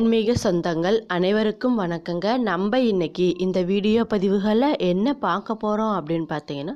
ஆன்மீக சொந்தங்கள் அனைவருக்கும் வணக்கங்க. நம்ம இன்னைக்கு இந்த வீடியோ பதிவுகளில் என்ன பார்க்க போகிறோம் அப்படின்னு பார்த்தீங்கன்னா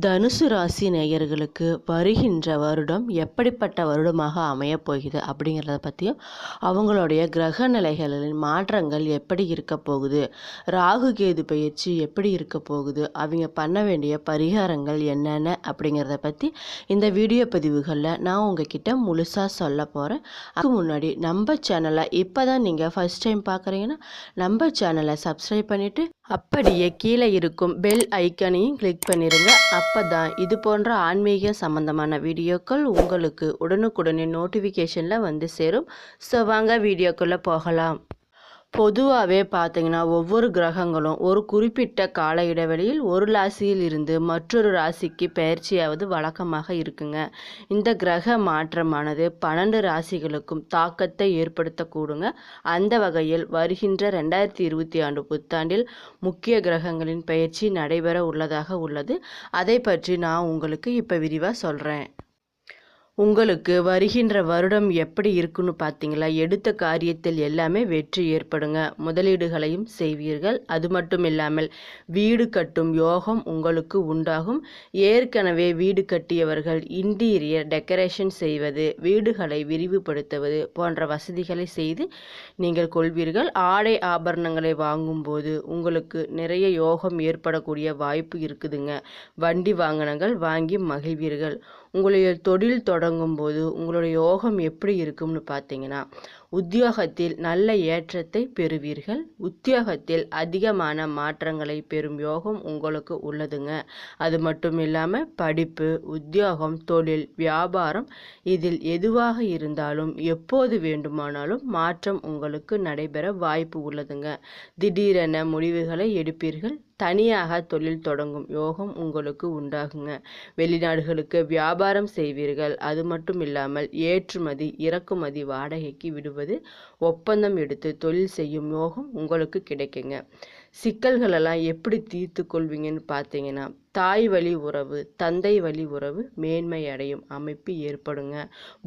தனுசு ராசி நேயர்களுக்கு வருகின்ற வருடம் எப்படிப்பட்ட வருடமாக அமையப் போகுது அப்படிங்கிறத பற்றியும் அவங்களுடைய கிரக நிலைகளின் மாற்றங்கள் எப்படி இருக்க போகுது ராகு கேது பயிற்சி எப்படி இருக்க போகுது அவங்க பண்ண வேண்டிய பரிகாரங்கள் என்னென்ன அப்படிங்கிறத பற்றி இந்த வீடியோ பதிவுகளில் நான் உங்ககிட்ட முழுசாக சொல்ல போகிறேன் அதுக்கு முன்னாடி நம்ம சேனலை இப்போ தான் நீங்கள் ஃபஸ்ட் டைம் பார்க்குறீங்கன்னா நம்ம சேனலை சப்ஸ்கிரைப் பண்ணிவிட்டு அப்படியே கீழே இருக்கும் பெல் ஐக்கனையும் கிளிக் பண்ணிடுங்க அப்போ தான் இது போன்ற ஆன்மீக சம்பந்தமான வீடியோக்கள் உங்களுக்கு உடனுக்குடனே நோட்டிஃபிகேஷனில் வந்து சேரும். ஸோ வாங்க வீடியோக்குள்ளே போகலாம். பொதுவாகவே பார்த்தீங்கன்னா ஒவ்வொரு கிரகங்களும் ஒரு குறிப்பிட்ட கால இடைவெளியில் ஒரு ராசியில் இருந்து மற்றொரு ராசிக்கு பயிற்சியாவது வழக்கமாக இருக்குங்க. இந்த கிரக மாற்றமானது பன்னெண்டு ராசிகளுக்கும் தாக்கத்தை ஏற்படுத்தக்கூடுங்க. அந்த வகையில் வருகின்ற ரெண்டாயிரத்தி இருபத்தி ஆண்டு புத்தாண்டில் முக்கிய கிரகங்களின் பயிற்சி நடைபெற உள்ளதாக உள்ளது. அதை பற்றி நான் உங்களுக்கு இப்போ விரிவாக சொல்கிறேன் உங்களுக்கு வருகின்ற வருடம் எப்படி இருக்குன்னு பார்த்தீங்களா? எடுத்த காரியத்தில் எல்லாமே வெற்றி ஏற்படுங்க. முதலீடுகளையும் செய்வீர்கள். அது மட்டும் இல்லாமல் வீடு கட்டும் யோகம் உங்களுக்கு உண்டாகும். ஏற்கனவே வீடு கட்டியவர்கள் இன்டீரியர் டெக்கரேஷன் செய்வது வீடுகளை விரிவுபடுத்துவது போன்ற வசதிகளை செய்து நீங்கள் கொள்வீர்கள். ஆடை ஆபரணங்களை வாங்கும்போது உங்களுக்கு நிறைய யோகம் ஏற்படக்கூடிய வாய்ப்பு இருக்குதுங்க. வண்டி வாகனங்கள் வாங்கி மகிழ்வீர்கள். உங்களுடைய தொழில் தொடங்கும் போது உங்களுடைய யோகம் எப்படி இருக்கும்னு பார்த்தீங்கன்னா உத்தியோகத்தில் நல்ல ஏற்றத்தை பெறுவீர்கள். உத்தியோகத்தில் அதிகமான மாற்றங்களை பெறும் யோகம் உங்களுக்கு உள்ளதுங்க. அது மட்டும் இல்லாமல் படிப்பு உத்தியோகம் தொழில் வியாபாரம் இதில் எதுவாக இருந்தாலும் எப்போது வேண்டுமானாலும் மாற்றம் உங்களுக்கு நடைபெற வாய்ப்பு உள்ளதுங்க. திடீரென முடிவுகளை எடுப்பீர்கள். தனியாக தொழில் தொடங்கும் யோகம் உங்களுக்கு உண்டாகுங்க. வெளிநாடுகளுக்கு வியாபாரம் செய்வீர்கள். அது மட்டும் இல்லாமல் ஏற்றுமதி இறக்குமதி வாடகைக்கு விடுவது ஒப்பந்தம் எடுத்து தொழில் செய்யும் யோகம் உங்களுக்கு கிடைக்குங்க. சிக்கல்களெல்லாம் எப்படி தீர்த்து கொள்வீங்கன்னு பார்த்தீங்கன்னா தாய் வழி உறவு தந்தை வழி உறவு மேன்மை அடையும் அமைப்பு ஏற்படுங்க.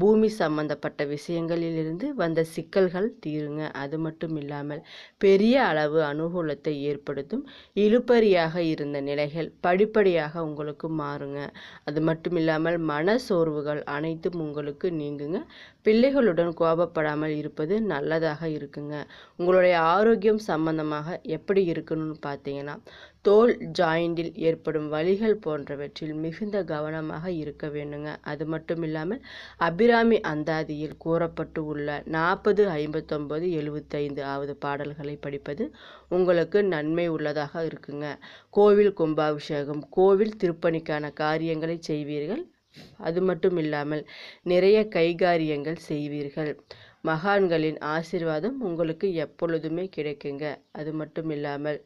பூமி சம்பந்தப்பட்ட விஷயங்களிலிருந்து வந்த சிக்கல்கள் தீருங்க. அது மட்டும் இல்லாமல் பெரிய அளவு அனுகூலத்தை ஏற்படுத்தும் இழுபறியாக இருந்த நிலைகள் படிப்படியாக உங்களுக்கு மாறுங்க. அது மட்டும் இல்லாமல் மன சோர்வுகள் அனைத்தும் உங்களுக்கு நீங்குங்க. பிள்ளைகளுடன் கோபப்படாமல் இருப்பது நல்லதாக இருக்குங்க. உங்களுடைய ஆரோக்கியம் சம்பந்தமாக எப்படி இருக்கணும்னு பார்த்தீங்கன்னா தோல் ஜாயிண்டில் ஏற்படும் வலிகள் போன்றவற்றில் மிகுந்த கவனமாக இருக்க வேண்டுங்க. அது மட்டும் இல்லாமல் அபிராமி அந்தாதியில் கூறப்பட்டு உள்ள நாற்பது ஐம்பத்தொம்பது எழுபத்தைந்து ஆவது பாடல்களை படிப்பது உங்களுக்கு நன்மை உள்ளதாக இருக்குங்க. கோவில் கும்பாபிஷேகம் கோவில் திருப்பணிக்கான காரியங்களை செய்வீர்கள். அது மட்டும் இல்லாமல் நிறைய கைகாரியங்கள் செய்வீர்கள். மகான்களின் ஆசிர்வாதம் உங்களுக்கு எப்பொழுதுமே கிடைக்குங்க. அது மட்டும் இல்லாமல்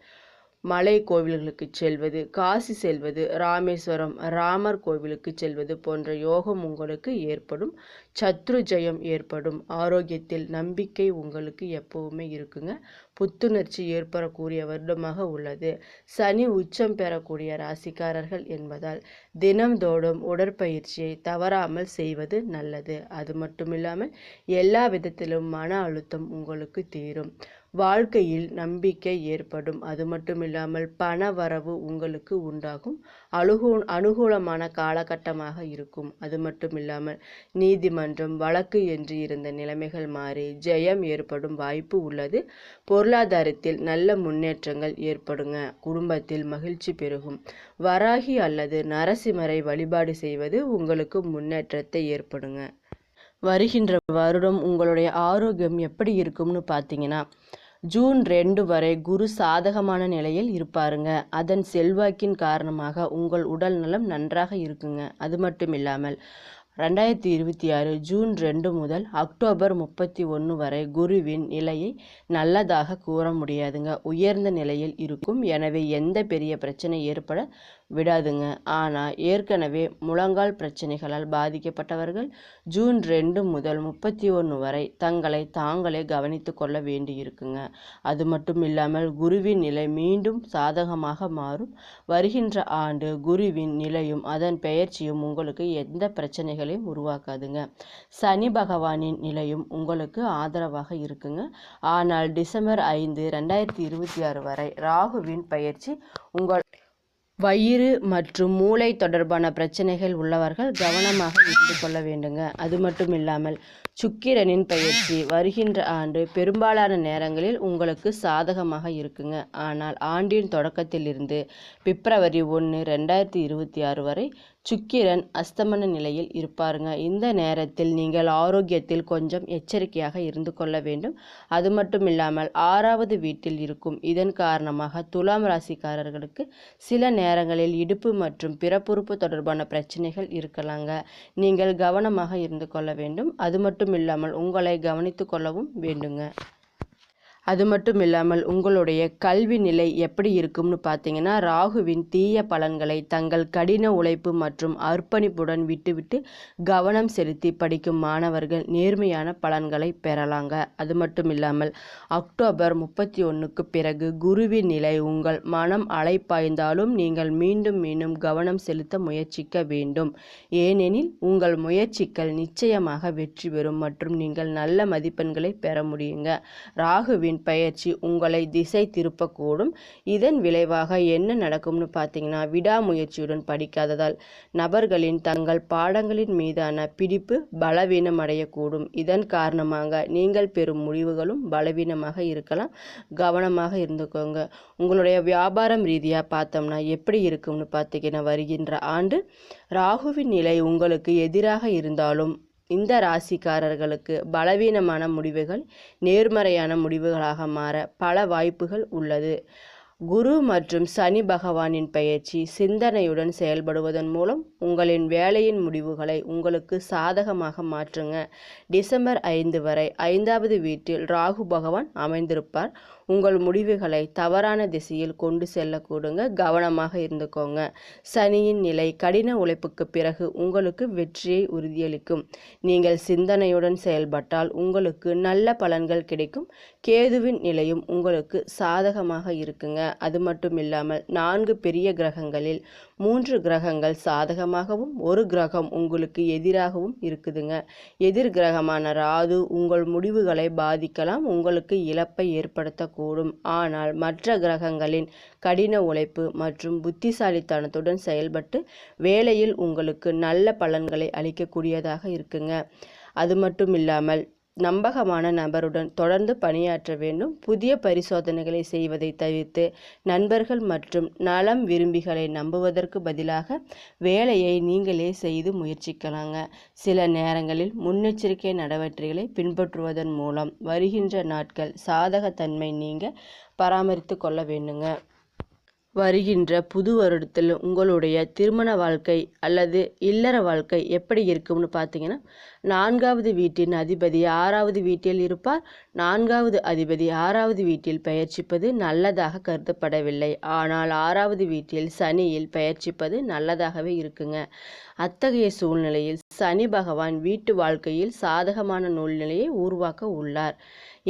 மலை கோவில்களுக்கு செல்வது காசி செல்வது ராமேஸ்வரம் ராமர் கோவிலுக்கு செல்வது போன்ற யோகம் உங்களுக்கு ஏற்படும். சத்ரு ஜெயம் ஏற்படும். ஆரோக்கியத்தில் நம்பிக்கை உங்களுக்கு எப்பவுமே இருக்குங்க. புத்துணர்ச்சி ஏற்படக்கூடிய வருடமாக உள்ளது. சனி உச்சம் பெறக்கூடிய ராசிக்காரர்கள் என்பதால் தினம்தோறும் உடற்பயிற்சியை தவறாமல் செய்வது நல்லது. அது மட்டும் இல்லாமல் எல்லா விதத்திலும் மன அழுத்தம் உங்களுக்கு தீரும். வாழ்க்கையில் நம்பிக்கை ஏற்படும். அது மட்டும் இல்லாமல் பண வரவு உங்களுக்கு உண்டாகும். அழுகோ அனுகூலமான காலகட்டமாக இருக்கும். அது மட்டும் இல்லாமல் நீதிமன்றம் வழக்கு என்று இருந்த நிலைமைகள் மாறி ஜெயம் ஏற்படும் வாய்ப்பு உள்ளது. பொருளாதாரத்தில் நல்ல முன்னேற்றங்கள் ஏற்படுங்க. குடும்பத்தில் மகிழ்ச்சி பெருகும். வராகி அல்லது நரசிம்மரை வழிபாடு செய்வது உங்களுக்கு முன்னேற்றத்தை ஏற்படுங்க. வருகின்ற வருடம் உங்களுடைய ஆரோக்கியம் எப்படி இருக்கும்னு பார்த்தீங்கன்னா ஜூன் ரெண்டு வரை குரு சாதகமான நிலையில் இருப்பாருங்க. அதன் செல்வாக்கின் காரணமாக உங்கள் உடல் நலம் நன்றாக இருக்குங்க. அது மட்டும் இல்லாமல் ரெண்டாயிரத்தி இருபத்தி ஆறு ஜூன் ரெண்டு முதல் அக்டோபர் முப்பத்தி ஒன்று வரை குருவின் நிலையை நல்லதாக கூற முடியாதுங்க. உயர்ந்த நிலையில் இருக்கும். எனவே எந்த பெரிய பிரச்சனை ஏற்பட விடாதுங்க. ஆனால் ஏற்கனவே முழங்கால் பிரச்சனைகளால் பாதிக்கப்பட்டவர்கள் ஜூன் ரெண்டு முதல் முப்பத்தி ஒன்று வரை தங்களை தாங்களே கவனித்து கொள்ள வேண்டியிருக்குங்க. அது மட்டும் இல்லாமல் குருவின் நிலை மீண்டும் சாதகமாக மாறும். வருகின்ற ஆண்டு குருவின் நிலையும் அதன் பெயர்ச்சியும் உங்களுக்கு எந்த பிரச்சனைகளை பிரச்சனைகளையும் உருவாக்காதுங்க. சனி பகவானின் நிலையும் உங்களுக்கு ஆதரவாக இருக்குங்க. ஆனால் டிசம்பர் ஐந்து ரெண்டாயிரத்தி இருபத்தி ஆறு வரை ராகுவின் பயிற்சி உங்கள் வயிறு மற்றும் மூளை தொடர்பான பிரச்சனைகள் உள்ளவர்கள் கவனமாக இருந்து கொள்ள வேண்டுங்க. அது மட்டும் இல்லாமல் சுக்கிரனின் பயிற்சி வருகின்ற ஆண்டு பெரும்பாலான நேரங்களில் உங்களுக்கு சாதகமாக இருக்குங்க. ஆனால் ஆண்டின் தொடக்கத்திலிருந்து பிப்ரவரி ஒன்று ரெண்டாயிரத்தி இருபத்தி ஆறு வரை சுக்கிரன் அஸ்தமன நிலையில் இருப்பாருங்க. இந்த நேரத்தில் நீங்கள் ஆரோக்கியத்தில் கொஞ்சம் எச்சரிக்கையாக இருந்து கொள்ள வேண்டும். அது மட்டும் இல்லாமல் ஆறாவது வீட்டில் இருக்கும். இதன் காரணமாக துலாம் ராசிக்காரர்களுக்கு சில நேரங்களில் இடுப்பு மற்றும் பிறப்புறுப்பு தொடர்பான பிரச்சனைகள் இருக்கலாங்க. நீங்கள் கவனமாக இருந்து கொள்ள வேண்டும். அது மட்டும் இல்லாமல் உங்களை கவனித்து கொள்ளவும் வேண்டுங்க. அது மட்டும் இல்லாமல் உங்களுடைய கல்வி நிலை எப்படி இருக்கும்னு பார்த்தீங்கன்னா ராகுவின் தீய பலன்களை தங்கள் கடின உழைப்பு மற்றும் அர்ப்பணிப்புடன் விட்டுவிட்டு கவனம் செலுத்தி படிக்கும் மாணவர்கள் நேர்மையான பலன்களை பெறலாங்க. அது மட்டும் இல்லாமல் அக்டோபர் முப்பத்தி ஒன்றுக்கு பிறகு குருவின் நிலை உங்கள் மனம் அலைப்பாய்ந்தாலும் நீங்கள் மீண்டும் மீண்டும் கவனம் செலுத்த முயற்சிக்க வேண்டும். ஏனெனில் உங்கள் முயற்சிகள் நிச்சயமாக வெற்றி பெறும் மற்றும் நீங்கள் நல்ல மதிப்பெண்களை பெற முடியுங்க. ராகுவின் பயிற்சி உங்களை திசை திருப்பக்கூடும். இதன் விளைவாக என்ன நடக்கும்னு பார்த்தீங்கன்னா விடாமுயற்சியுடன் படிக்காததால் நபர்களின் தங்கள் பாடங்களின் மீதான பிடிப்பு பலவீனம் அடையக்கூடும் இதன் காரணமாக நீங்கள் பெறும் முடிவுகளும் பலவீனமாக இருக்கலாம். கவனமாக இருந்துக்கோங்க. உங்களுடைய வியாபாரம் ரீதியாக பார்த்தோம்னா எப்படி இருக்கும்னு பார்த்தீங்கன்னா வருகின்ற ஆண்டு ராகுவின் நிலை உங்களுக்கு எதிராக இருந்தாலும் இந்த ராசிக்காரர்களுக்கு பலவீனமான முடிவுகள் நேர்மறையான முடிவுகளாக மாற பல வாய்ப்புகள் உள்ளது. குரு மற்றும் சனி பகவானின் பயிற்சி சிந்தனையுடன் செயல்படுவதன் மூலம் உங்களின் வேலையின் முடிவுகளை உங்களுக்கு சாதகமாக மாற்றுங்க. டிசம்பர் ஐந்து வரை ஐந்தாவது வீட்டில் ராகு பகவான் அமைந்திருப்பார். உங்கள் முடிவுகளை தவறான திசையில் கொண்டு செல்லக்கூடுங்க. கவனமாக இருந்துக்கோங்க. சனியின் நிலை கடின உழைப்புக்கு பிறகு உங்களுக்கு வெற்றியை உறுதியளிக்கும். நீங்கள் சிந்தனையுடன் செயல்பட்டால் உங்களுக்கு நல்ல பலன்கள் கிடைக்கும். கேதுவின் நிலையும் உங்களுக்கு சாதகமாக இருக்குங்க. அது மட்டும் இல்லாமல் நான்கு பெரிய கிரகங்களில் மூன்று கிரகங்கள் சாதகமாகவும் ஒரு கிரகம் உங்களுக்கு எதிராகவும் இருக்குதுங்க. எதிர் கிரகமான ராது உங்கள் முடிவுகளை பாதிக்கலாம். உங்களுக்கு இழப்பை ஏற்படுத்தக்கூடும். ஆனால் மற்ற கிரகங்களின் கடின உழைப்பு மற்றும் புத்திசாலித்தனத்துடன் செயல்பட்டு வேலையில் உங்களுக்கு நல்ல பலன்களை அளிக்கக்கூடியதாக இருக்குங்க. அது மட்டும் இல்லாமல் நம்பகமான நபருடன் தொடர்ந்து பணியாற்ற வேண்டும். புதிய பரிசோதனைகளை செய்வதை தவிர்த்து நண்பர்கள் மற்றும் நலம் விரும்பிகளை நம்புவதற்கு பதிலாக வேலையை நீங்களே செய்து முயற்சிக்கலாங்க. சில நேரங்களில் முன்னெச்சரிக்கை நடவடிக்கைகளை பின்பற்றுவதன் மூலம் வருகின்ற நாட்கள் சாதகத்தன்மை நீங்க பராமரித்து கொள்ள வேண்டுங்க. வருகின்ற புது வருடத்தில் உங்களுடைய திருமண வாழ்க்கை அல்லது இல்லற வாழ்க்கை எப்படி இருக்கும்னு பார்த்தீங்கன்னா நான்காவது வீட்டின் அதிபதி ஆறாவது வீட்டில் இருப்பார். நான்காவது அதிபதி ஆறாவது வீட்டில் பெயர்ச்சிப்பது நல்லதாக கருதப்படவில்லை. ஆனால் ஆறாவது வீட்டில் சனியில் பெயர்ச்சிப்பது நல்லதாகவே இருக்குங்க. அத்தகைய சூழ்நிலையில் சனி பகவான் வீட்டு வாழ்க்கையில் சாதகமான நூல்நிலையை உருவாக்க உள்ளார்.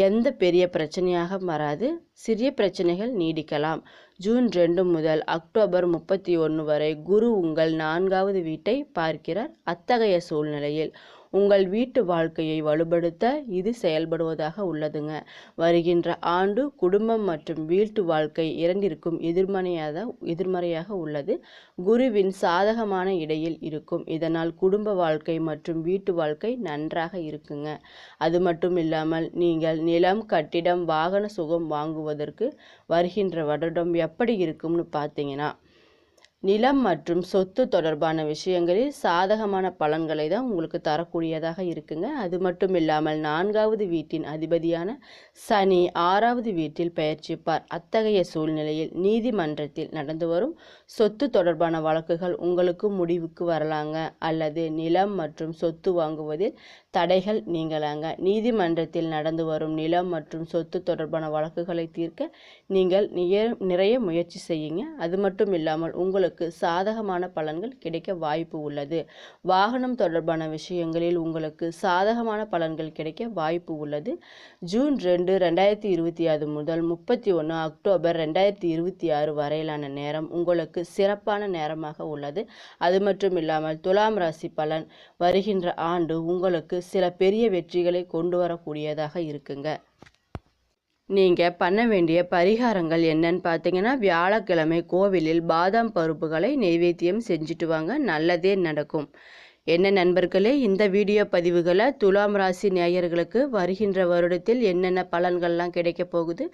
எந்த பெரிய பிரச்சனையாக வராது. சிறிய பிரச்சனைகள் நீடிக்கலாம். ஜூன் ரெண்டு முதல் அக்டோபர் முப்பத்தி ஒன்று வரை குரு உங்கள் நான்காவது வீட்டை பார்க்கிறார். அத்தகைய சூழ்நிலையில் உங்கள் வீட்டு வாழ்க்கையை வலுப்படுத்த இது செயல்படுவதாக உள்ளதுங்க. வருகின்ற ஆண்டு குடும்பம் மற்றும் வீட்டு வாழ்க்கை இரண்டிற்கும் எதிர்மறையாக எதிர்மறையாக உள்ளது. குருவின் சாதகமான இடையில் இருக்கும். இதனால் குடும்ப வாழ்க்கை மற்றும் வீட்டு வாழ்க்கை நன்றாக இருக்குங்க. அது மட்டும் இல்லாமல் நீங்கள் நிலம் கட்டிடம் வாகன சுகம் வாங்குவதற்கு வருகின்ற வருடம் எப்படி இருக்கும்னு பார்த்தீங்கன்னா நிலம் மற்றும் சொத்து தொடர்பான விஷயங்களில் சாதகமான பலன்களை தான் உங்களுக்கு தரக்கூடியதாக இருக்குங்க. அது மட்டும் இல்லாமல் நான்காவது வீட்டின் அதிபதியான சனி ஆறாவது வீட்டில் பயிற்சிப்பார். அத்தகைய சூழ்நிலையில் நீதிமன்றத்தில் நடந்து வரும் சொத்து தொடர்பான வழக்குகள் உங்களுக்கு முடிவுக்கு வரலாங்க. அல்லது நிலம் மற்றும் சொத்து வாங்குவதில் தடைகள் நீங்களாங்க நீதிமன்றத்தில் நடந்து வரும் நிலம் மற்றும் சொத்து தொடர்பான வழக்குகளை தீர்க்க நீங்கள் நிய- நிறைய முயற்சி செய்யுங்க. அது மட்டும் இல்லாமல் உங்களுக்கு உங்களுக்கு சாதகமான பலன்கள் கிடைக்க வாய்ப்பு உள்ளது. வாகனம் தொடர்பான விஷயங்களில் உங்களுக்கு சாதகமான பலன்கள் கிடைக்க வாய்ப்பு உள்ளது. ஜூன் ரெண்டு ரெண்டாயிரத்தி இருபத்தி ஆறு முதல் முப்பத்தி ஒன்று அக்டோபர் ரெண்டாயிரத்தி இருபத்தி ஆறு வரையிலான நேரம் உங்களுக்கு சிறப்பான நேரமாக உள்ளது. அது மட்டும் இல்லாமல் துலாம் ராசி பலன் வருகின்ற ஆண்டு உங்களுக்கு சில பெரிய வெற்றிகளை கொண்டு வரக்கூடியதாக இருக்குங்க. நீங்கள் பண்ண வேண்டிய பரிகாரங்கள் என்னன்னு பார்த்தீங்கன்னா வியாழக்கிழமை கோவிலில் பாதாம் பருப்புகளை நெய்வேத்தியம் செஞ்சுட்டு வாங்க. நல்லதே நடக்கும். என்ன நண்பர்களே இந்த வீடியோ பதிவுகளை துலாம் ராசி நேயர்களுக்கு வருகின்ற வருடத்தில் என்னென்ன பலன்கள்லாம் கிடைக்க போகுது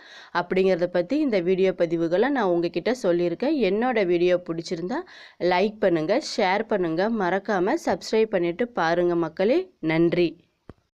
அப்படிங்கிறத பற்றி இந்த வீடியோ பதிவுகளை நான் உங்ககிட்ட சொல்லியிருக்கேன். என்னோட வீடியோ பிடிச்சிருந்தா லைக் பண்ணுங்கள் ஷேர் பண்ணுங்கள் மறக்காமல் சப்ஸ்கிரைப் பண்ணிவிட்டு பாருங்கள் மக்களே. நன்றி.